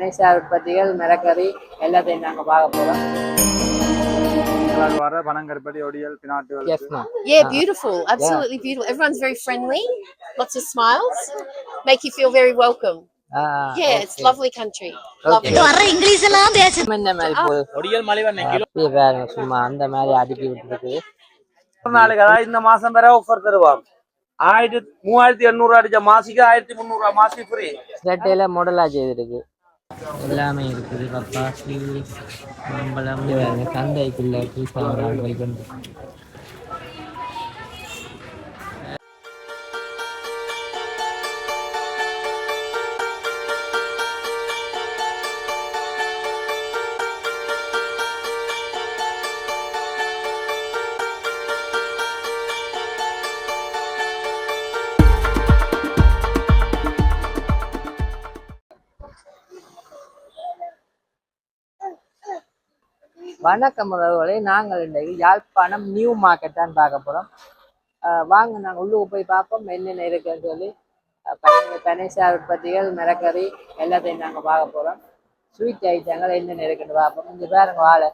கணேசா உற்பத்திகள் மிளகறி எல்லாத்தையும் நாங்க பார்க்க போறோம். வர பனங்கருப்பட்டி ஒடியல் பினாட்டு yes ma'am Yeah, beautiful. Absolutely beautiful. Everyone's very friendly. Lots of smiles. Make you feel very welcome. Yeah, it's lovely country. இந்த மாசம் வேற ஆஃபர் தருவாங்க. ஆயிரத்தி மூவாயிரத்தி எண்ணூறு அடிச்ச மாசிக்கு ஆயிரத்தி முந்நூறு மாசி ஃப்ரீ ரெட்டையில மாடலா செய்திருக்கு. எல்லாமே இருக்குது பப்பாசி மாம்பழம் பாருங்க சந்தைக்குள்ள புதுசாக ஒரு ஆள் வைக்கணும் வணக்கம் உறவுகளை நாங்கள் இன்றைக்கு யாழ்ப்பாணம் நியூ மார்க்கெட் தான் பார்க்க போகிறோம் வாங்க நாங்கள் உள்ளுக்கு போய் பார்ப்போம். என்னென்ன இருக்குன்னு சொல்லி. பனைசார் உற்பத்திகள் மிளகறி எல்லாத்தையும் நாங்கள் பார்க்க போகிறோம் ஸ்வீட் ஐட்டங்கள் என்னென்ன இருக்குன்னு பார்ப்போம். இங்கே பாருங்க வாழை.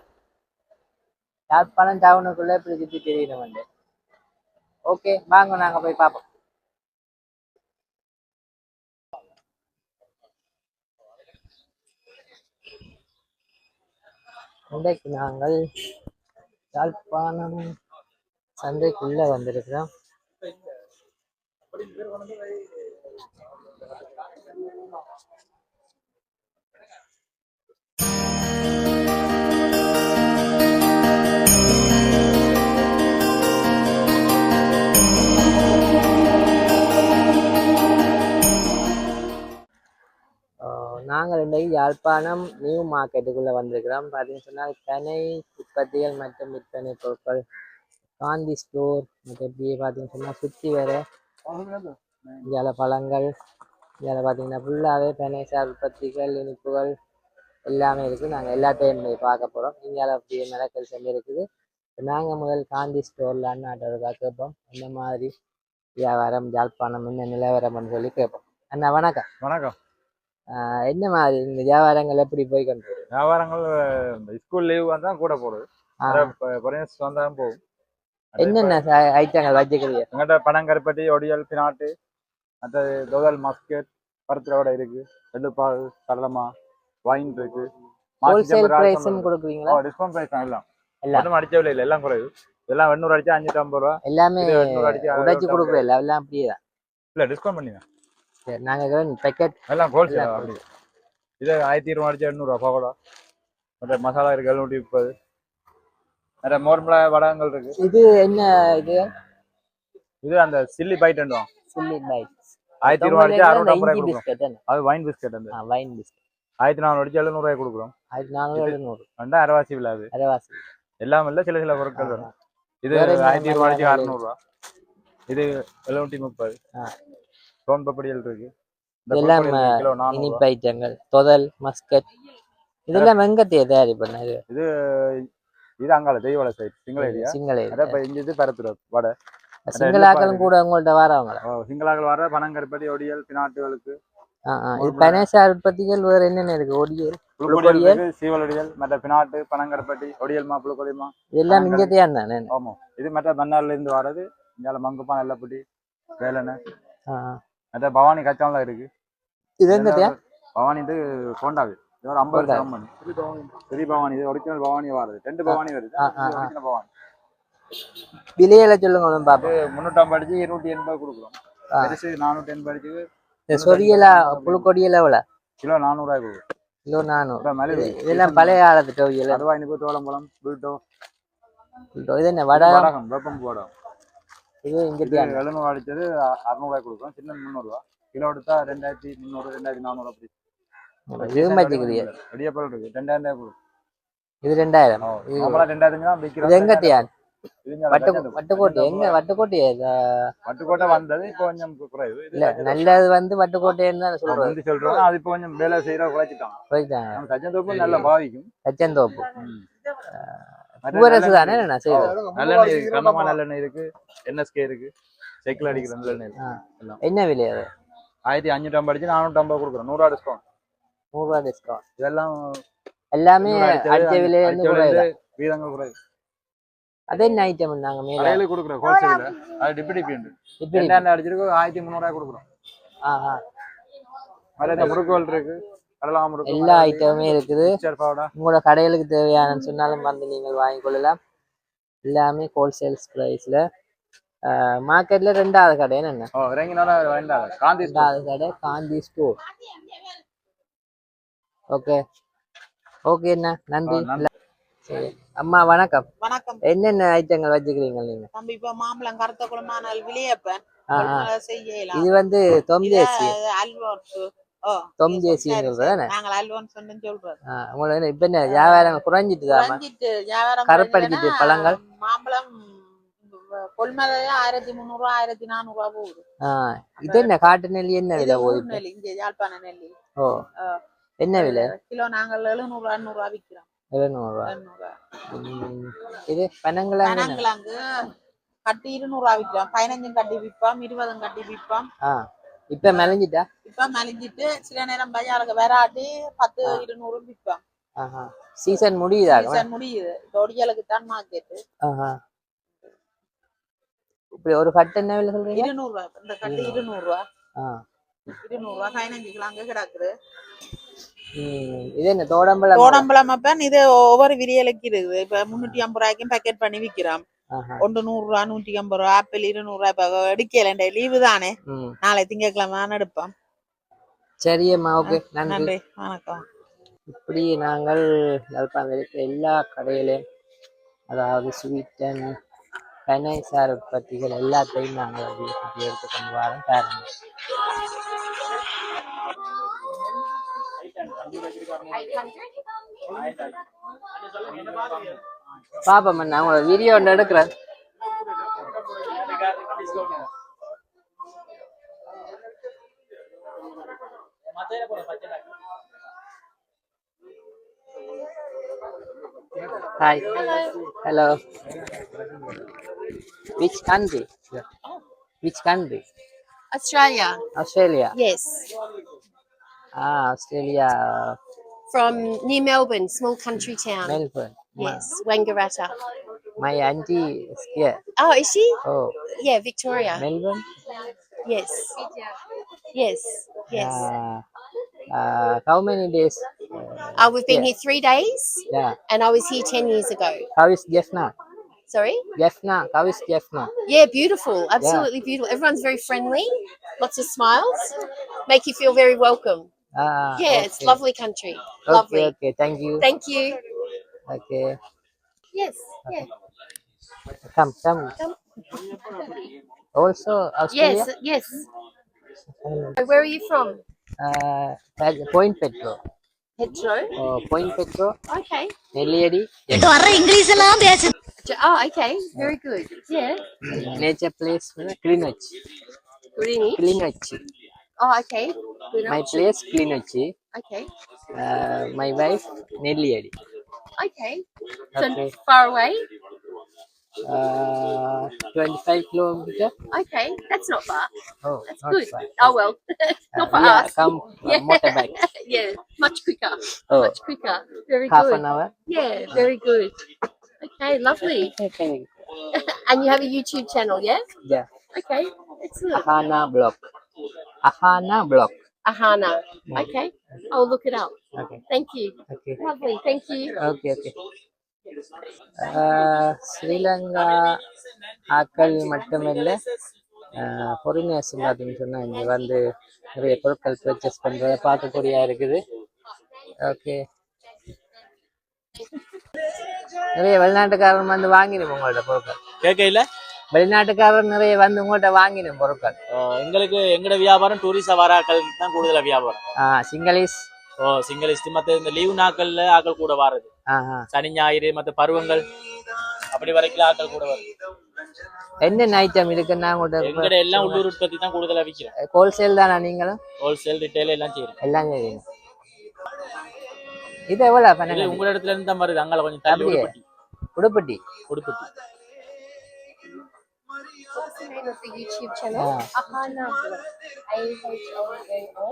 யாழ்ப்பாணம் டவுனுக்குள்ளே இப்படி சுற்றி தெரியணும் வந்து. ஓகே வாங்க நாங்கள் போய் பார்ப்போம். இன்றைக்கு நாங்கள் யாழ்ப்பாணம் சந்தைக்குள்ள வந்திருக்கிறோம். நாங்கள் இன்றைக்கு யாழ்ப்பாணம் நியூ மார்க்கெட்டுக்குள்ளே வந்திருக்கிறோம். பார்த்தீங்கன்னு சொன்னால் தனை உற்பத்திகள் மற்றும் விற்பனை பொருட்கள் காந்தி ஸ்டோர் மற்றும் இப்படியே பார்த்தீங்கன்னு சொன்னால் சுற்றி வர இந்தியால பழங்கள் இந்தியாவில் பார்த்தீங்கன்னா ஃபுல்லாகவே பனைசார் உற்பத்திகள் இனிப்புகள் எல்லாமே இருக்குது. நாங்கள் எல்லாத்தையும் போய் பார்க்க போகிறோம் இந்தியாவில் அப்படியே மிளக்கல் செஞ்சு இருக்குது. நாங்கள் முதல் காந்தி ஸ்டோரில் அண்ணாட்டோட கேட்போம். இந்த மாதிரி வியாபாரம் யாழ்ப்பாணம் என்ன நிலவரம்னு சொல்லி கேட்போம். அண்ணா வணக்கம். வணக்கம். என்ன மாதிரி இந்த வியாபாரங்கள் எப்படி போய் கொண்டு வியாபாரங்கள் ஸ்கூல் லீவ் வந்தா கூட போடுது வந்தாலும் போகும். என்னென்ன ஐட்டங்கள் வச்சுக்கிறீங்க எங்கிட்ட பனங்கருப்பட்டி ஒடியல் பினாட்டு மற்றது தொகல் மஸ்கெட் பருத்திரோட இருக்கு. வெள்ளுப்பாகு கடலமா வைன் இருக்கு. கொடுக்குறீங்களா? டிஸ்கவுண்ட் பிரைஸ் தான் எல்லாம். எல்லாம். ஒன்றும் அடிச்ச விலை இல்லை எல்லாம் குறைவு எல்லாம் எண்ணூறு அடிச்சா அஞ்சூற்றி ஐம்பது ரூபா. எல்லாமே உடைச்சு கொடுக்குறீங்க எல்லாம் அப்படியே தான். இல்லை டிஸ்கவுண்ட் பண்ணி தான் சரி நாங்கள் பேக்கெட் எல்லாம் ஹோல்சேல் அப்படி. இது ஆயிரத்தி இருநூறு அடிச்சா எண்ணூறுவா பகோடா மற்ற மசாலா இருக்கு எழுநூற்றி முப்பது. மற்ற மோர்மலா வடகங்கள் இருக்கு. இது என்ன இது? இது அந்த சில்லி பைட் சில்லி ஆயிரத்தி இருநூறு அடிச்சு அறுநூறு பிஸ்கட் அது வைன் பிஸ்கட் அந்த. வைன் பிஸ்கட் ஆயிரத்தி நானூறு அடிச்சு எழுநூறுவாய் கொடுக்குறோம். ஆயிரத்தி நானூறு எழுநூறு. ரெண்டா அரைவாசி விழாது அரைவாசி எல்லாம் இல்ல சில சில பொருட்கள் வரும். இது ஆயிரத்தி இருநூறு அடிச்சு அறுநூறுவா இது எழுநூற்றி முப்பது. பப்படியல் இருக்கு. இதெல்லாம் இனிப்பு ஐட்டங்கள் தொதல் மஸ்கட். இதெல்லாம் வெங்கத்தைய தயாரி பண்ணது இது அங்கால தெய்வல சைட் சிங்கள ஏரியா. சிங்கள இங்க இது பரத்துற வடை. சிங்களாக்களும் கூட உங்கள்ட்ட வரவங்களா? ஓ, சிங்களாக்கள் வர பனங்கருப்பட்டி ஒடியல் பினாட்டுகளுக்கு. இது பனேசார் உற்பத்திகள் வேற என்னென்ன இருக்கு? ஒடியல் புழுக்கொடியல்? சீவலொடியல் மற்ற பினாட்டு பனங்கருப்பட்டி ஒடியல்மா புழுக்கொடியல்மா இதெல்லாம் இங்கத்தையா தானே ஆமா. இது மற்ற மன்னார்ல இருந்து வர்றது இங்கால மங்குப்பா நல்லப்பட்டி வேலனை மற்ற பவானி கச்சாலாம் இருக்கு. இது எங்கத்தையா பவானி இது கோண்டாவி. இது ஒரு ஐம்பது. கிராம் பெரிய பவானி. இது ஒரிஜினல் பவானி வருது. ரெண்டு பவானி வருது. ஒரிஜினல் பவானி. விலையில சொல்லுங்க இது முன்னூற்றம்பது அடிச்சு இருநூற்றி எண்பது கொடுக்குறோம். பெருசு நானூற்றி எண்பது அடிச்சு சொரியலா புழுக்கொடியில எவ்வளோ? கிலோ நானூறுரூவாய் கொடுக்குறோம். கிலோ நானூறு. இதெல்லாம் பழைய காலத்து டோவியல் அறுபது இனிப்பு தோளம்பழம் வீட்டோ இது என்ன வடகம்? வெப்பம் போடும் இது இங்கத்தையா எழுநூறு அடிச்சது அறுநூறுவாய் கொடுக்குறோம். சின்ன முந்நூறுரூவா கிலோ எடுத்தா ரெண்டாயிரத்தி முந்நூறு ரெண்டாயிரத்தி நானூறு அப்படி. இது மச்சிக்கிறீங்க வெடியப்பல் இருக்கு. ரெண்டாயிரம் ரூபாய் கொடுக்கும் இது ரெண்டாயிரம்? இது நம்மளாம் ரெண்டாயிரத்தி தான் விற்கிறோம் இங்க வட்டு லட்சம் வட்டுக்கோட்டை. எங்க வட்டுக்கோட்டை? வட்டுக்கோட்டை வந்தது இப்போ கொஞ்சம் குறைவு இது இல்ல நல்லது வந்து வட்டுக்கோட்டைன்னு தான் சொல்றது முந்தி சொல்றோம் அது இப்போ கொஞ்சம் வேலை செய்யற குறைச்சிட்டாங்க. நம்ம சஜந்தோப்பு நல்லா பாவிக்கும். தச்சந்தோப்பு நல்லெண்ணெய் தானே நான் செய்யறது. நல்லெண்ணெய் இருக்கு கண்ணமா நல்லெண்ணெய் இருக்கு என்எஸ்கே இருக்கு சைக்கிள் அடிக்கிற நல்லெண்ணெய் இருக்கு என்ன விலை அது? ஆயிரத்தி அஞ்சூற்றி ஐம்பது அடிச்சு நானூற்றி ஐம்பது கொடுக்குறோம் நூறுரூவா டிஸ்கவுண்ட் நூறுரூவா டிஸ்கவுண்ட் இதெல்லாம் எல்லாமே அடிச்ச அடிச்ச விலை- விலையில அடிச்ச இருந்து விலையில குறையுதா? வீதங்கள் குறையுது. அது என்ன ஐட்டம் நாங்க மேல? கடையில கொடுக்குறோம் ஹோல்சேல்ல அது டிப்பி டிப்பி உண்டு ரெண்டாயிரம் அடிச்சிருக்கு ஆயிரத்தி முந்நூறுவாய் கொடுக்குறோம். ஆஹா. அதில் இந்த முறுக்குகள் இருக்கு முறுக்கு எல்லா ஐட்டமுமே இருக்குது. உங்களோட கடைகளுக்கு தேவையானன்னு சொன்னாலும் வந்து நீங்கள் வாங்கிக் கொள்ளலாம். எல்லாமே ஹோல்சேல்ஸ் ப்ரைஸில் மார்க்கெட்ல ரெண்டாவது கடை என்ன? ஓ இறங்கினால வேண்டாம் காந்தி store. ரெண்டாவது கடை காந்தி ஸ்டோர் ஓகே ஓகே அண்ணா. நன்றி. சரி. அம்மா வணக்கம். வணக்கம். என்னென்ன ஐட்டங்கள் வச்சுக்கிறீங்க நீங்க? தம்பி இப்ப மாம்பழம் கருத்த குளமானால் விளையப்பன் இது வந்து அல்வான்ஸ் ஓ தொம்ஜேசி. நாங்கள் அல்வான்ஸ் சொல்றது. ஆ, உங்களுக்கு இப்ப என்ன வியாபாரம் குறைஞ்சிட்டு குறைஞ்சதுன்னா, பழங்கள்? மாம்பழம் கொள்மலையே ஆயிரத்தி முந்நூறு ரூபா ஆயிரத்தி நானூறு ரூபா போகுது இது என்ன காட்டு நெல்லி என்ன விலை போகுது இங்க யாழ்ப்பாண நெல்லி. ஓ. என்ன விலை? கிலோ நாங்கள் எழுநூறு அறுநூறு ரூபா விற்கிறோம் எழுநூறுவா இது பனங்கிழங்கு என்ன? பனங்கிழங்கு கட்டி இருநூறு ரூபா விற்கிறோம் பதினஞ்சும் கட்டி விற்போம் இருபதும் கட்டி விற்போம். இப்ப மெலஞ்சிட்டா? இப்ப மலிஞ்சிட்டு சில நேரம் பஜாருக்கு விராட்டி பத்து இருநூறு விற்போம் ஆஹா. சீசன் முடியுதா சீசன் முடியுது. இப்போ ஒடியலுக்கு தான் மார்க்கெட்டு ஆஹா. இப்படி ஒரு கட்டு என்ன விலை சொல்றீங்க? இருநூறு ரூபா இந்த கட்டு இருநூறு. ரூபா இருநூறு ரூபா பதினஞ்சு கிலோ அங்க கிடக்குது. இது என்ன தோடம்பழம்? தோடம்பழம் அப்பன். இது ஒவ்வொரு விரியலுக்கு இருக்குது. இப்ப முன்னூத்தி ஐம்பது ரூபாய்க்கும் பேக்கெட் பண்ணி விக்கிறோம். ஆஹா ஒன்று நூறு ரூபா நூத்தி ஐம்பது ரூபா ஆப்பிள் இருநூறு ரூபா இப்ப எடுக்கல லீவு தானே. நாளை திங்கட்கிழமை தானே எடுப்போம். சரியம்மா ஓகே. நன்றி. நன்றி. வணக்கம். இப்படி நாங்கள் யாழ்ப்பாணத்தில் இருக்கிற எல்லா கடையிலையும் அதாவது ஸ்வீட் அண்ட் பனை சார் உற்பத்திகள் எல்லாத்தையும் நாங்கள் அப்படியே சுற்றி எடுத்து கொண்டு வரோம் பாருங்க பாப்போம் நான் உங்களோட வீடியோ ஒன்று எடுக்கிறேன் Hi. Hello. Which country? Which country? Australia. Australia. Yes. Ah, Australia. From near Melbourne, small country town. Melbourne. Yes. Wangaratta. My auntie is here. Oh, is she? Oh, Yeah, Victoria. Melbourne. Yes. Yes. Yes. Uh, uh, how many days? Uh, Uh, we've been here three days, Yeah. and I was here ten years ago. How is Jeffna? Sorry. Jeffna. How is Jeffna? Yeah, beautiful. Absolutely beautiful. Everyone's very friendly. Lots of smiles. Make you feel very welcome. Ah. Yeah, it's okay. lovely country. Okay. Lovely. Okay. Thank you. Thank you. Okay. Yes. Yeah. Come. Come. Come. Also Australia. Yes. Yes. Where are you from? Uh, Point Petro. Petro. Oh, Point Petro. Okay. Nelliyadi. J- Oh, okay. Very good. Yeah. Nature place. Greenwich. Greenwich. Greenwich. Oh, okay. Good My place Greenwich. Okay. Uh, my wife Nelliyadi. Okay. So far away. Uh, 25 kilometer. Okay. That's not far. Oh, That's not good. far. Oh well. not for yeah, us. come Yeah. motorbike. yeah. Much quicker. Oh, Much quicker. Very half good. an hour. Yeah. Very good. Okay. Lovely. Okay. And you have a YouTube channel, yeah? Yeah. Okay. Excellent. Ahana block. Ahana block. Ahana. Okay. I'll look it up. Okay. Thank you. Okay. Lovely. Thank you. Okay okay Sri Lanka ஆக்கள் மட்டுமல்ல foreigners பார்த்தீங்கன்னு சொன்னால் இங்கே வந்து நிறைய பொருட்கள் purchase பண்ணுறத பார்க்கக்கூடியா இருக்குது ஓகே நிறைய வெளிநாட்டுக்காரன் வந்து வாங்கிடும் உங்கள்ட்ட பொருட்கள் கேட்கையில வெளிநாட்டுக்காரர் நிறைய வந்து உங்கள்ட்ட வாங்கிடும் பொருட்கள். எங்களுக்கு எங்கட வியாபாரம் டூரிஸ்ட் வராக்கள் தான் கூடுதலா வியாபாரம். சிங்களீஸ் ஓ சிங்கள மத்த இந்த லீவு நாட்கள்ல ஆக்கள் கூட வாரது. ஆஹா சனி ஞாயிறு மத்த பருவங்கள் அப்படி வரைக்கும் ஆக்கள் கூட வருது என்னென்ன ஐட்டம் இருக்குன்னா எங்கட உங்கள்ட்ட எல்லாம் உள்ளூர் உற்பத்தி தான் கூடுதலா விற்கிறோம் ஹோல்சேல் தானா நீங்களும்? ஹோல்சேல் ரிட்டைல் எல்லாம் செய்யறோம் எல்லாம் செய்வீங்க இது எவ்வளோ இது பண்ண உங்க இடத்துல இருந்து தான் வருது. அங்கால கொஞ்சம்? Udupiddy. Udupiddy. Udupiddy. kasi YouTube channel. Akana Vlog. I-H-O-N-O.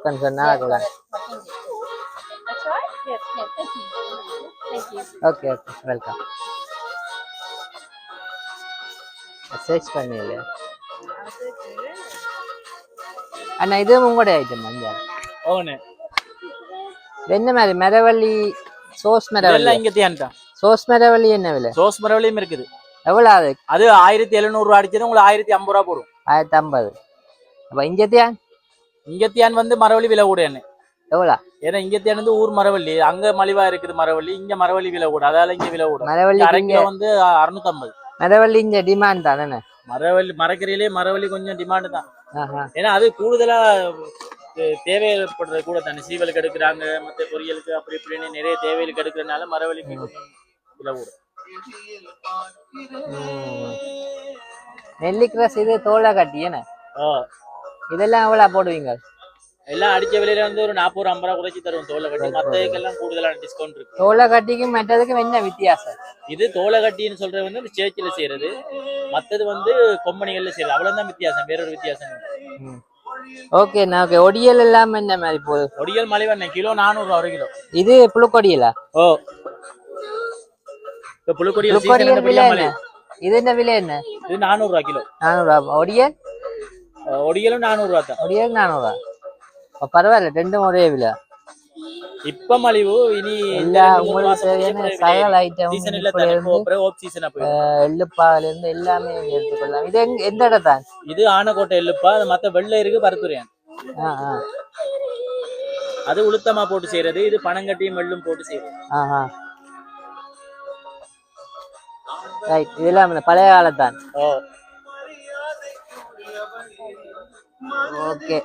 Kan sana aku lah. Okay, okay. Welcome search பண்ணல. அண்ணா இது உங்களோட ஐட்டம் மஞ்சள் ஓனு என்ன மாதிரி மரவள்ளி சோஸ் மரவள்ளி இங்க தேன்ட்டான் சோஸ் மரவள்ளி என்ன விலை? சோஸ் மரவழியும் இருக்குது. எவ்வளோ அது? அது ஆயிரத்தி எழுநூறு ரூபா அடிச்சது உங்களுக்கு ஆயிரத்தி ஐம்பது ரூபா போடும். ஆயிரத்தி ஐம்பது. அப்போ இங்கத்தியான் இங்கத்தியான் வந்து மரவள்ளி விலை கூட என்ன எவ்வளோ? ஏன்னா இங்கத்தியான் வந்து ஊர் மரவள்ளி. அங்க மலிவா இருக்குது மரவள்ளி. இங்க மரவள்ளி விலை கூட அதால இங்க விலை கூட மரவள்ளி இங்க கிலோ வந்து அறுநூத்தம்பது. மரவள்ளி இங்க டிமாண்ட் தானே மரவள்ளி மரக்கறியிலே மரவள்ளி கொஞ்சம் டிமாண்டு தான். ஏன்னா அது கூடுதலா தேவைப்படுறது கூட தானே. சீவலுக்கு எடுக்கிறாங்க மத்த பொரியலுக்கு அப்படி இப்படின்னு நிறைய தேவைகளுக்கு எடுக்கிறதுனால மரவள்ளிக்கு கொஞ்சம் விலை கூட ம். நெல்லிக்கிரஸ் இது தோலை கட்டி என்ன இதெல்லாம் எவ்வளோ போடுவீங்க? எல்லாம் அடிச்ச விலையில வந்து ஒரு நாற்பது ரூபா ஐம்பது ரூபா குறைச்சி தருவோம். தோலை கட்டி மத்ததுக்கெல்லாம் கூடுதலான டிஸ்கவுண்ட் இருக்கு. தோலை கட்டிக்கும் மற்றதுக்கும் என்ன வித்தியாசம்? இது தோலை கட்டின்னு சொல்றது வந்து இந்த சேர்ச்சில செய்யறது. மத்தது வந்து கொம்பனிகள்ல செய்யறது. அவ்வளவுதான் வித்தியாசம். வேற ஒரு வித்தியாசம். ஓகே நான் ஓகே. ஒடியல் எல்லாம் என்ன மாதிரி போகுது ஒடியல் மலைவண்ணை கிலோ நானூறு ரூபா ஒரு கிலோ. இது புழுக்கொடியலா? ஓ. இப்ப புழுக்கொடியில் விலை என்ன? இது என்ன விலை என்ன? இது நானூறு ரூபா கிலோ. நானூறுவா ஒடியல்? அஹ் ஒடியலும் நானூறு ரூபா தான். ஒடியல் நானூறுவா அப்ப பரவாயில்ல ரெண்டும் ஒரே விலை. இப்ப மலிவு இனி எல்லா உங்களுக்கு தேவையான சகல ஐட்டம் இல்ல தானே எள்ளுப்பால இருந்து எல்லாமே எடுத்துக்கொள்ளலாம். இது எங்க எந்த இடத்தான் இது ஆனக்கோட்டை எள்ளுப்பா அது மத்த வெள்ளை இருக்கு பருத்துறையான். அது உளுத்தமா போட்டு செய்யறது இது பனங்கட்டியும் வெள்ளும் போட்டு செய்யறது. ரைட் இதெல்லாம் பழைய காலத்தான் ஓகே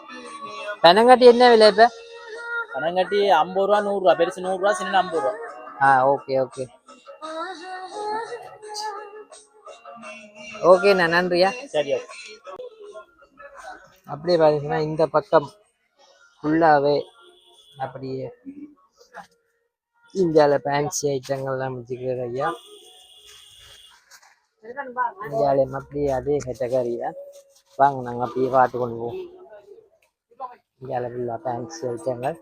பெனங்காட்டி என்ன விலை இப்ப? பனங்கட்டி ஐம்பது ரூபா நூறு ரூபா. பெருசு நூறு ரூபா சின்ன ஐம்பது ரூபா. ஆ ஓகே ஓகே. ஓகேண்ணா நன்றியா சரி அப்படியே பார்த்தீங்கன்னா இந்த பக்கம் ஃபுல்லாகவே அப்படியே இந்தியாவில் ஃபேன்சி ஐட்டங்கள்லாம் வச்சுக்கிறது ஐயா. இந்தியாவிலையும் அப்படியே அதே கேட்டகரியா வாங்க நாங்கள் அப்படியே பார்த்து கொண்டு போவோம். இந்தியாவில் ஃபுல்லாக ஃபேன்சி ஐட்டங்கள்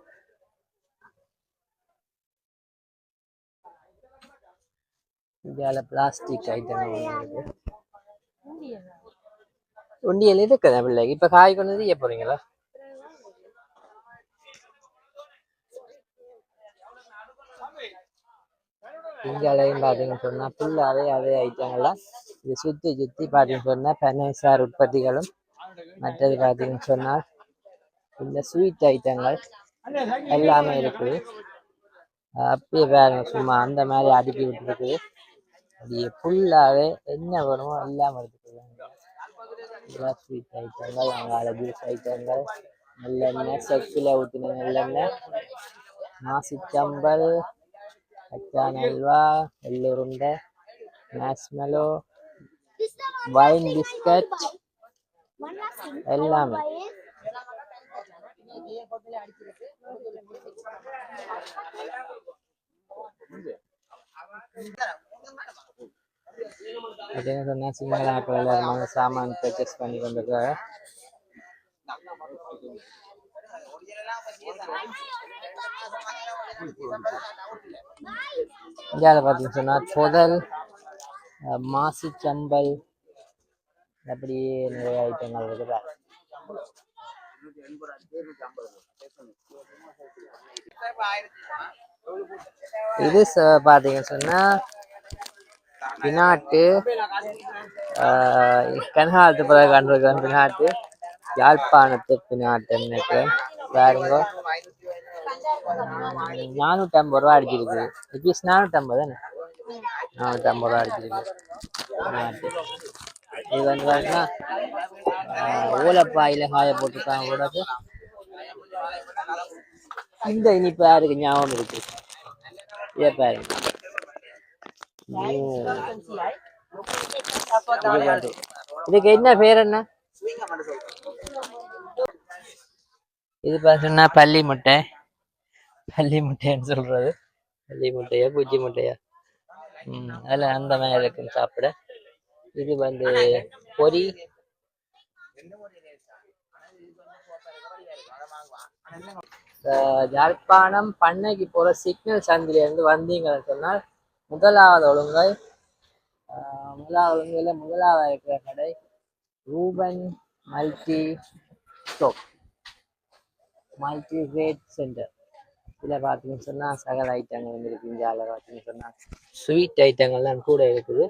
இந்தியாவில் பிளாஸ்டிக் ஐட்டங்கள் ஒன்று இருக்கு உண்டியல் இருக்குதா பிள்ளைக்கு இப்போ காய் கொண்டு வந்து போறீங்களா இந்தியாவிலையும் பார்த்தீங்கன்னு சொன்னால் ஃபுல்லாகவே அதே ஐட்டங்கள்லாம் இது சுற்றி சுற்றி பார்த்தீங்கன்னு சொன்னால் பெனசார் உற்பத்திகளும் மற்றது பார்த்தீங்கன்னு சொன்னால் இந்த ஸ்வீட் ஐட்டங்கள் எல்லாமே இருக்குது அப்படியே பாருங்க சும்மா அந்த மாதிரி அடுக்கி விட்டுருக்கு. அப்படியே ஃபுல்லாகவே என்ன வருமோ எல்லாம் எடுத்துக்கலாம் ஸ்வீட் ஐட்டங்கள் அங்கால ஜூஸ் ஐட்டங்கள் நல்லெண்ணெய் செக்கில் ஊற்றின நல்லெண்ணெய் நாசிச்சம்பல் கச்சான் அல்வா எள்ளுருண்டை மேஸ்மெலோ வைன் பிஸ்கட் எல்லாமே. அப்படின்னு சொன்னா சிங்கள ஆக்கள் எல்லாருமே சாமான் பர்ச்சேஸ் பண்ணி கொண்டிருக்காங்க இந்தியாவில் பார்த்தீங்கன்னு சொன்னால் புதல் மாசு சம்பல் அப்படி நிறைய ஐட்டங்கள் இருக்குதா. இது ச- பார்த்தீங்கன்னு சொன்னால் பினாட்டு கனகாலத்து பிறகு கண்டிருக்கிறேன் பினாட்டு யாழ்ப்பாணத்து பினாட்டு எனக்கு பாருங்க. நானூற்றி ஐம்பது ரூபா அடிச்சிருக்கு. ருபீஸ் நானூற்றி ஐம்பது தானே? நானூற்றி ஐம்பது ரூபா அடிச்சிருக்கு. இது வந்து பார்த்தீங்கன்னா ஓலப்பாயில் காய போட்டுருக்காங்க கூட இந்த இனிப்பு யாருக்கு ஞாபகம் இருக்கு. இதை பாருங்க. இதுக்கு என்ன பேர் என்ன? இது பார்த்தீங்கன்னா பள்ளி முட்டை. பள்ளி முட்டைன்னு சொல்றது. பள்ளி முட்டையா குஜி முட்டையா? ம் அதில் அந்த மாதிரி இருக்குன்னு சாப்பிட. இது வந்து பொரி யாழ்ப்பாணம் பண்ணைக்கு போகிற சிக்னல் சந்திலேருந்து வந்தீங்கன்னு சொன்னால் முதலாவது ஒழுங்கை முதலாவது ஒழுங்கையில் முதலாவது இருக்கிற கடை Ruban multi stock multi rate centre இதில் பார்த்தீங்கன்னு சொன்னால் சகல ஐட்டங்கள் வந்து இருக்கு இந்தியாவில் பார்த்தீங்கன்னு சொன்னால் ஸ்வீட் ஐட்டங்கள்லாம் கூட இருக்குது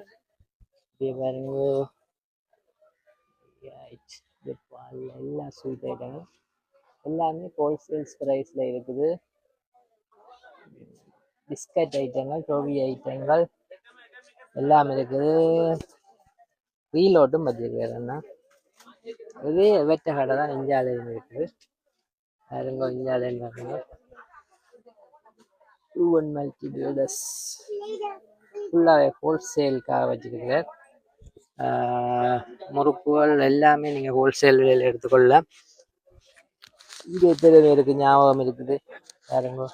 இப்படி பாருங்க எல்லா ஸ்வீட் ஐட்டங்களும் எல்லாமே ஹோல்சேல்ஸ் ப்ரைஸில் இருக்குது. பிஸ்கட் ஐட்டங்கள் டோவி ஐட்டங்கள் எல்லாம் இருக்குது. ரீலோட்டும் வச்சிருக்கிறேன்னா இது வெட்ட கடை தான் இந்தியாவிலையும் இருக்குது. பாருங்க இந்தியாவிலையும் பாருங்க டூ ஒன் மல்டி பில்டர்ஸ் ஃபுல்லாகவே ஹோல்சேலுக்காக வச்சுருக்கிறார் முறுக்குகள் எல்லாமே நீங்கள் ஹோல்சேல் விலையில் எடுத்துக்கொள்ளலாம். இது எத்தனை பேருக்கு ஞாபகம் இருக்குது. பாருங்க.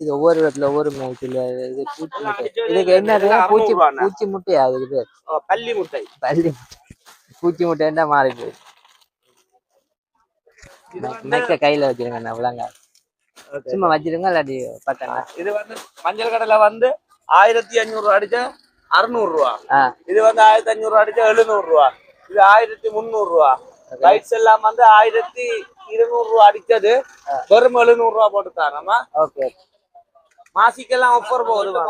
இது ஒவ்வொரு இடத்துல ஒவ்வொரு மேய்ச்சல் இது பூச்சி முட்டை. இதுக்கு என்ன? பூச்சி பூச்சி முட்டையா அதுக்கு பேர். பள்ளி முட்டை. பள்ளி முட்டை. பூச்சி முட்டைன்னா மாறி போயிடுச்சு மெக்க கையில வச்சிருங்க விளங்க. சும்மா வச்சிருங்க இல்லாட்டி பத்தாங்க இது வந்து மஞ்சள் கடலை வந்து ஆயிரத்தி அஞ்சூறு ரூபா அடிச்சா அறுநூறு ரூபா. இது வந்து ஆயிரத்தி அஞ்சூறு ரூபா அடிச்சா எழுநூறு ரூபா. இது ஆயிரத்தி முந்நூறு ரூபா. லைட்ஸ் எல்லாம் வந்து ஆயிரத்தி இருநூறு ரூபா அடிச்சது வெறும் எழுநூறு ரூபா போட்டு தானம்மா ஓகே. மாசிக்கெல்லாம் ஆஃபர் போகுது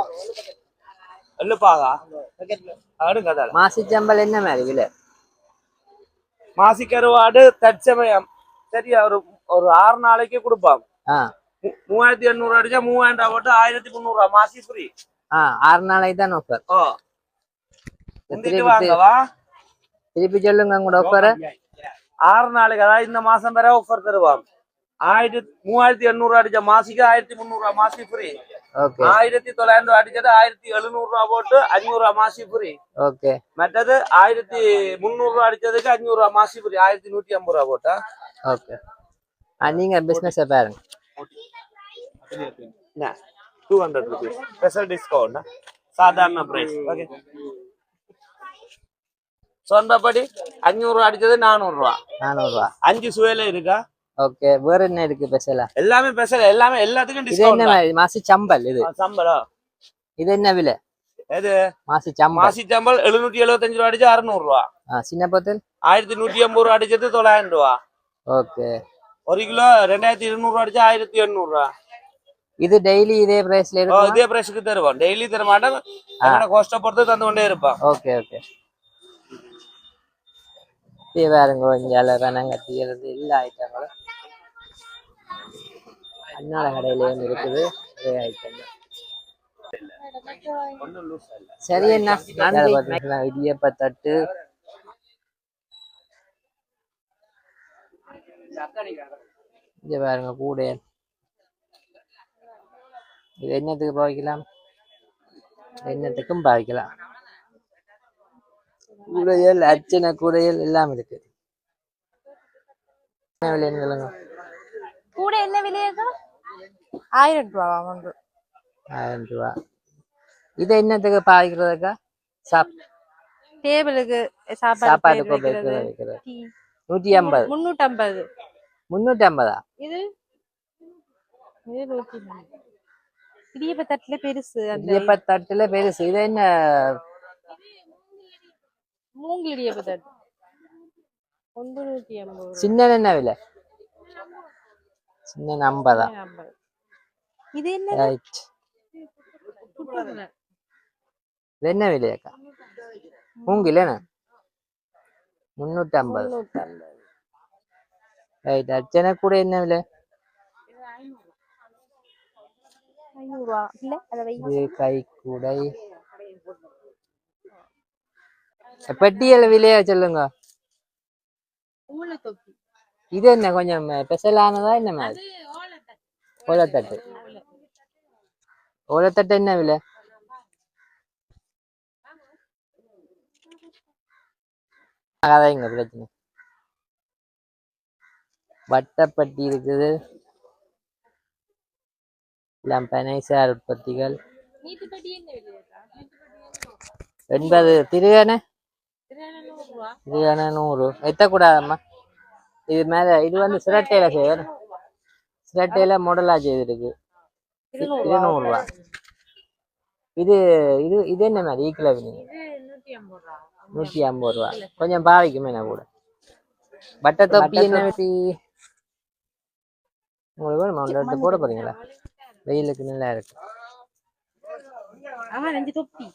எள்ளுப்பாகா அடுங்க அதால மாசிச்சம்பல் என்ன மாதிரி விலை? மாசி கருவாடு தற்சமயம். சரியா ஒரு ஒரு ஆறு நாளைக்கு கொடுப்பாங்க. மூவாயிரத்தி எண்ணூறு அடிச்சா மூவாயிரம் ரூபா போட்டு ஆயிரத்தி முந்நூறு ரூபா. மாசி ஃப்ரீ ஆ ஆறு நாளைக்கு தான் ஆஃபர் ஓ. முந்திட்டு வாங்கவா? திருப்பி சொல்லுங்க உங்களோட ஆஃபர் ஆறு நாளைக்கு அதாவது இந்த மாசம் வரை ஆஃபர் தருவாங்க ஆயிரத்தி மூவாயிரத்தி எண்ணூறு அடிச்ச மாசிக்கு ஆயிரத்தி முந்நூறு ரூபா மாசி ஃப்ரீ ஓகே ஆயிரத்தி தொள்ளாயிரம் ரூபா அடிச்சது ஆயிரத்தி எழுநூறு ரூபா போட்டு அஞ்சூறு ரூபா மாசி ஃப்ரீ ஓகே மற்றது ஆயிரத்தி முந்நூறு ரூபா அடிச்சதுக்கு அஞ்சூறு ரூபா மாசி ஃப்ரீ ஆயிரத்தி நூத்தி ஐம்பது ரூபா போட்டா ஓகே நீங்க பிசினஸ் பாருங்க two hundred rupees special discount சாதாரண பிரைஸ் ஓகே சொன்னபடி அஞ்சூறு ரூபா அடிச்சது நானூறு ரூபா நானூறுரூவா. அஞ்சு சுவையில இருக்கா? ஓகே வேற என்ன இருக்கு ஸ்பெஷலா எல்லாமே ஸ்பெஷல் எல்லாமே எல்லாத்துக்கும் என்ன டிஸ்கவுண்ட் மாதிரி? மாசி சம்பல் இது. சம்பளம் இது என்ன விலை? எது? மாசி சம்பல். மாசி சம்பல் எழுநூத்தி எழுபத்தஞ்சு ரூபா அடிச்சு அறுநூறு ரூபா சின்ன பத்தல் ஆயிரத்தி நூத்தி எண்பது ரூபா அடிச்சது தொள்ளாயிரம் ரூபா. ஓகே. ஒரு கிலோ ரெண்டாயிரத்தி இருநூறு ரூபா அடிச்சா ஆயிரத்தி எண்ணூறு ரூபா. இது டெய்லி இதே பிரைஸ்ல ஓ, இருக்கு இதே பிரைஸ்க்கு தருவோம். டெய்லி தர மாட்டோம் கோஸ்ட பொறுத்து தந்து கொண்டே இருப்பான் ஓகே ஓகே. வேறுங்க இங்கே வெனங்கட்டி இருந்து எல்லா ஐட்டங்களும் அன்னாட கடையிலேயும் இருக்குது நிறைய ஐட்டங்கள் சரி என்ன இடியப்ப தட்டு. இங்க பாருங்க கூட. இது என்னத்துக்கு பாவிக்கலாம்? என்னத்துக்கும் பாவிக்கலாம். கூடையல் அர்ச்சனை கூடையல் எல்லாம் இருக்கு. சொல்லுங்க கூட என்ன விலையாக்கா ஆயிரம் ரூபாவா ஒன்று ஆயிரம் ரூபா. இது என்னத்துக்கு பாவிக்கிறதுக்கா சாப் டேபிளுக்கு சாப்பாடு. நூற்றி ஐம்பது முன்னூத்தி ஐம்பது. முந்நூற்றி ஐம்பதா இது. இடியப்ப தட்டுல பெருசு அந்த இடியப்ப தட்டுல பெருசு. இது என்ன மூங்கில் இடியப்ப தட்டு ஒன்று நூத்தி ஐம்பது ரூபா. சின்ன என்ன விலை சின்ன ஐம்பதா. இது என்ன ரைட் இது என்ன விலையாக்கா? மூங்கில் என்ன? முந்நூற்றி ஐம்பது ரைட் அர்ச்சனை கூட என்ன விலை? இது கை கூடை. பெட்டியல் விலைய சொல்லுங்க. இது என்ன கொஞ்சம் ஸ்பெஷலானதா என்ன மாதிரி? ஓலத்தட்டு. ஓலத்தட்டு. என்ன விலை? அதான் பிரச்சனை. வட்டப்பட்டி இருக்குது. எல்லாம் பனைசார் உற்பத்திகள். எண்பது. திருகனை ரூபா திருகனை நூறு எத்தக்கூடாதம்மா இது மேல இது வந்து சிரட்டையில செய்யணும் சிரட்டையில மாடலா செய்திருக்கு இருநூறுவா இது இது இது என்ன மாதிரி ஈக்கில நீங்க இது நூத்தி ஐம்பது ரூபா நூற்றி ஐம்பது ரூபா கொஞ்சம் பாவிக்குமே நான் கூட பட்டை தொப்பி என்ன வெட்டி உங்களுக்கு வேணுமா ஒன்று எடுத்து போட போறீங்களா வெயிலுக்கு நல்லா இருக்கு தொப்பி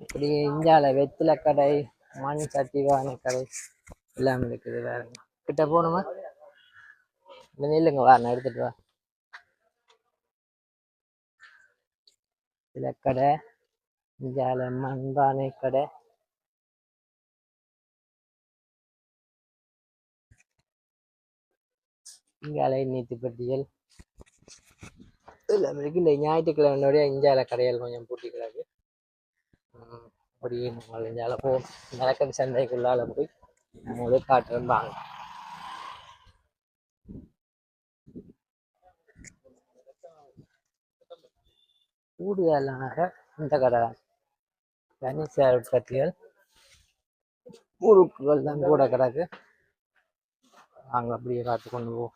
இப்படி இந்தியால வெத்தில கடை மண் சட்டிவான கடை எல்லாம் இருக்குது வேற கிட்ட போகணுமா? இந்த நில்லுங்க வா நான் எடுத்துட்டு வா. கடை இந்தியால மண்பானை கடை. இங்கால பட்டியல் இல்லை நம்மளுக்கு இந்த ஞாயிற்றுக்கிழமையோடய இந்தியால கடையில் கொஞ்சம் பூட்டி கிடக்கு. அப்படியே நம்ம இந்தியால போ நடக்கிற சந்தைக்குள்ளால போய் உங்களுக்கு காட்டுறேன் வாங்க கூடுதலாக இந்த கடை தான். கணிச உற்பத்திகள் முறுக்குகள் தான் கூட கிடக்கு. நாங்கள் அப்படியே காத்து கொண்டு போவோம்.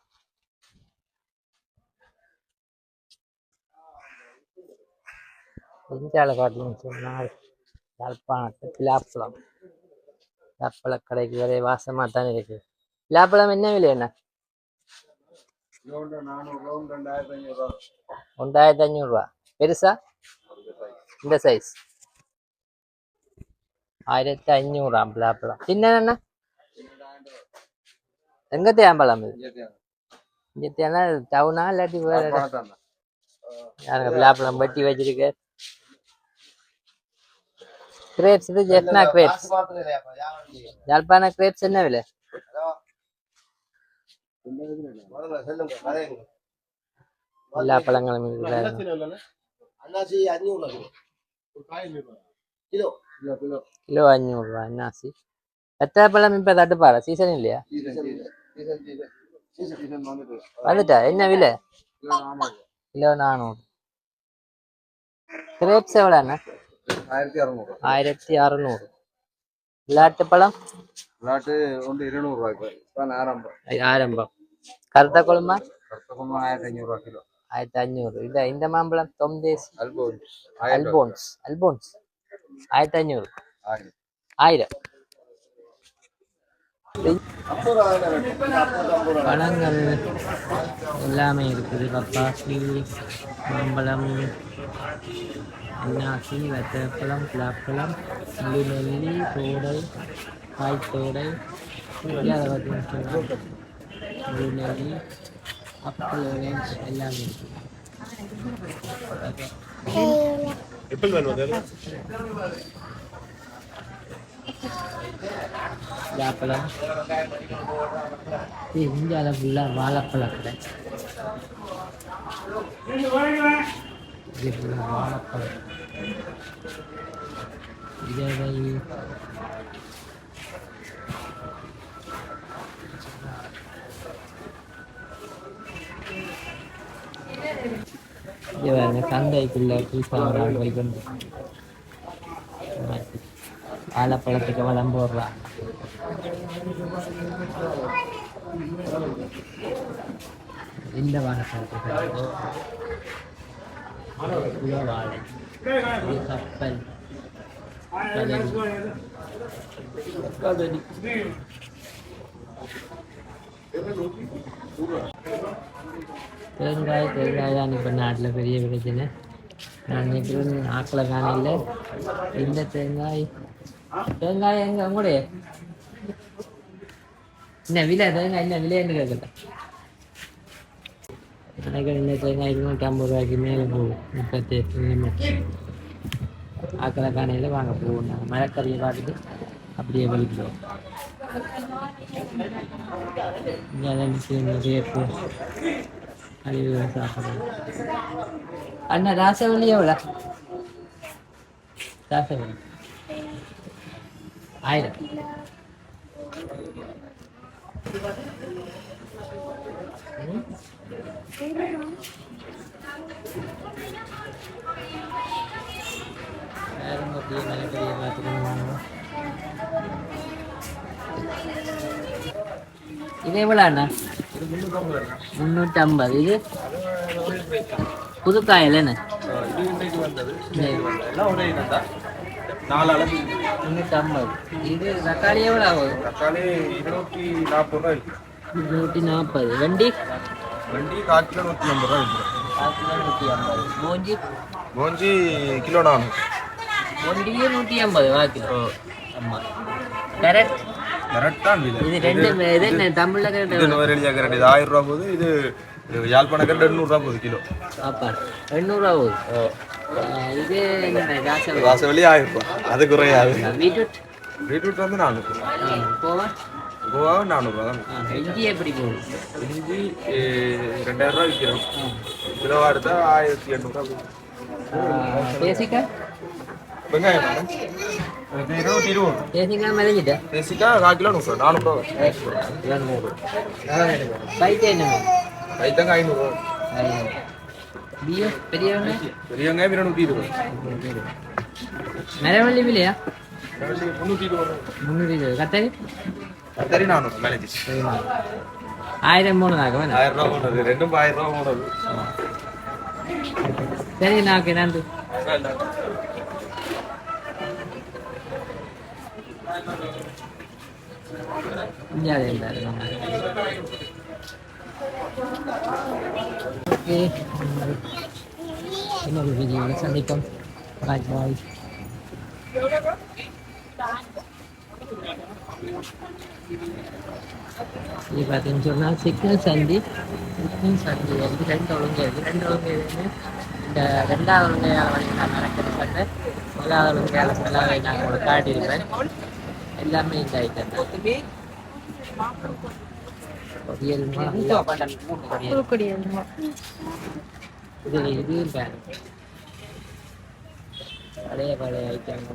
இந்தியாவில் பார்த்தீங்கன்னு சொன்னால் யாழ்ப்பாணத்து பிலாப்பழம். பிலாப்பழ கடைக்கு வரை வாசமாக தான் இருக்கு. பிலாப்பழம் என்ன விலை என்ன ஒன்றாயிரத்தி அஞ்சூறுரூவா பெருசா? இந்த சைஸ் ஆயிரத்தி ஐநூறாம் பிலாப்பழம். சின்ன எங்க தேம்பழம் இது. இங்க தேனா டவுனா இல்லாட்டி வேற? யாருங்க பிலாப்பழம் வெட்டி வச்சிருக்கு கிரேப்ஸ் இது ஜெட்னா கிரேப்ஸ் யாழ்ப்பாண கிரேப்ஸ் என்ன விலை எல்லா பழங்களும் அஞ்சூறு கிலோ கிலோ கிலோ கிலோ அஞ்சூறுரூவா என்னாசி எத்தனை பழம் இப்போ தட்டுப்பாடா சீசன் இல்லையா வந்துட்டா என்ன விலை கிலோ நானூறு கிரேப்ஸ் எவ்வளோ அண்ணா ஆயிரத்தி அறுநூறு ஆயிரத்தி அறநூறு விளாட்டு பழம் விளாட்டு ஒன்று இருநூறு ரூபாய்க்கு இப்போ ஆரம்பம் ஐ- ஆரம்பம் கருத்த குழம்பா ரத்தகுமா ஆயிரத்தி ஐநூறுரூவா கிலோ ஆயிரத்தி அஞ்சூறு இந்த இந்த மாம்பழம் தொம்தேஸ் அல்போன் அல்போன்ஸ் அல்போன்ஸ் ஆயிரத்தி அஞ்சூறு ஆயிரம் ஆயிரம் பழங்கள் எல்லாமே இருக்குது பப்பாசி மாம்பழம் அன்னாசி வெத்தப்பழம் பிளாப்பழம் முழு நெல்லி தோடை காய்த்தோடை இந்தியாவில் பார்த்தீங்கன்னு சொன்னா முழு நெல்லி அப்பல் ஆரஞ்ச் எல்லாமே இது இந்தியாவில் ஃபுல்லாக வாழைப்பழ கடை. இது வாழைப்பழம் இதை இது பாருங்க சந்தைக்குள்ள புதுசாக வைக்கணும் வாழைப்பழத்துக்கு வளம் போடுறா இந்த வாழைப்பழத்துக்கு கப்பல் தேங்காய் தேங்காய் தான் இப்போ நாட்டில் பெரிய பிரச்சனை நான் நினைக்கிறேன் ஆக்கில் காணையில் இந்த தேங்காய் தேங்காய் எங்க உங்களுடைய என்ன விலை தேங்காய் என்ன விலைன்னு கேட்கல நினைக்கிறேன் இந்த தேங்காய் ஐம்பது ரூபாய்க்கு மேலே போகும் முப்பத்தி எட்டு ஆக்கில் காணையில் வாங்க போவோம் நாங்கள் மரக்கறியை பார்த்துட்டு அப்படியே வெளிக்கிடுவோம் இங்கே நிறைய பேர் கழிவுகளை சாப்பிடுவோம் அண்ணா ராசவள்ளி எவ்வளோ ராசவள்ளி ஆயிரம் ம்? வேற என்ன பெரிய நல்ல பெரிய எல்லாத்துக்கும் வாங்குவோம் இது எவ்வளோ அண்ணா முந்நூற்றி ஐம்பது இது புதுக்காயில் என்ன? நாலு அளவு முந்நூற்றி ஐம்பது இது தக்காளி எவ்வளோ ஆகுது தக்காளி இருநூற்றி நாற்பது ரூபாய். நூற்றி நாற்பது. வண்டி? வண்டி கால் கிலோ நூற்றி ஐம்பது ரூபாய் கால் நூற்றி ஐம்பது. மூஞ்சி கோஞ்சி கிலோ நானூறு. ஒண்டியே நூற்றி ஐம்பது வா கிலோ. ஆமாம் கரெக்ட் கரெக்டாக இது இது ரெண்டு இது என்ன தமிழில் இது கரெக்ட் நுவரெலியா கரெக்ட் இது ஆயிரம் ரூபா போகுது இது யாழ்ப்பாண கரெக்ட் எண்ணூறுரூவா போகுது கிலோ. பாப்பா எண்ணூறுவா போகுது. இது என்ன ராசவள்ளி வாசவெளி ஆயிரம் ரூபா. அது குறையாது. பீட்ரூட். பீட்ரூட் வந்து நானூறு. போவா. கோவா நானூறுரூவா தான் இஞ்சி எப்படி போகுது? இஞ்சி ரெண்டாயிரம் ரூபா விற்கிறோம் கிலோ எடுத்தா ஆயிரத்தி எண்ணூறுரூவா போகுது. தேசிக்கா? வெங்காயம் இருநூத்தி இருபது. தேசிக்கா மறைஞ்சிட்டேன் தேசிக்கா கால் கிலோ நூறு நானூறுரூவா இரநூறு பைத்து என்ன? ரைத்தங்க ஐநூறுரூவா பியோ பெரிய வெங்காயம்? பெரிய வெங்காயம் இருநூத்தி இருபது. மரவள்ளி விலையா? முந்நூற்றி இருபது. முந்நூறு இருபது. கத்தரி? கத்தரி நானூறு மேலேஜ் ஆயிரம் மூணு ஆயிரம் ரூபா போனது ரெண்டும் ஆயிரம் ரூபா போனது சரி இது பார்த்தீங்கன்னு சொன்னால் சிக்னல் சந்தி சிக்னல் சந்தி வந்து ரெண்டு ஒழுங்கு இருக்குது ரெண்டு ஒழுங்கு எதுன்னு இந்த ரெண்டாவது ஒழுங்கையால் வழி நான் நடக்கிறது முதலாவது ஒழுங்கையால் செலவை நான் உங்களுக்கு காட்டியிருப்பேன் எல்லாமே இந்த ஐட்டம் பொரியல் பொரியல் பூக்கொடி இது இது பேன் பழைய பழைய ஐட்டம்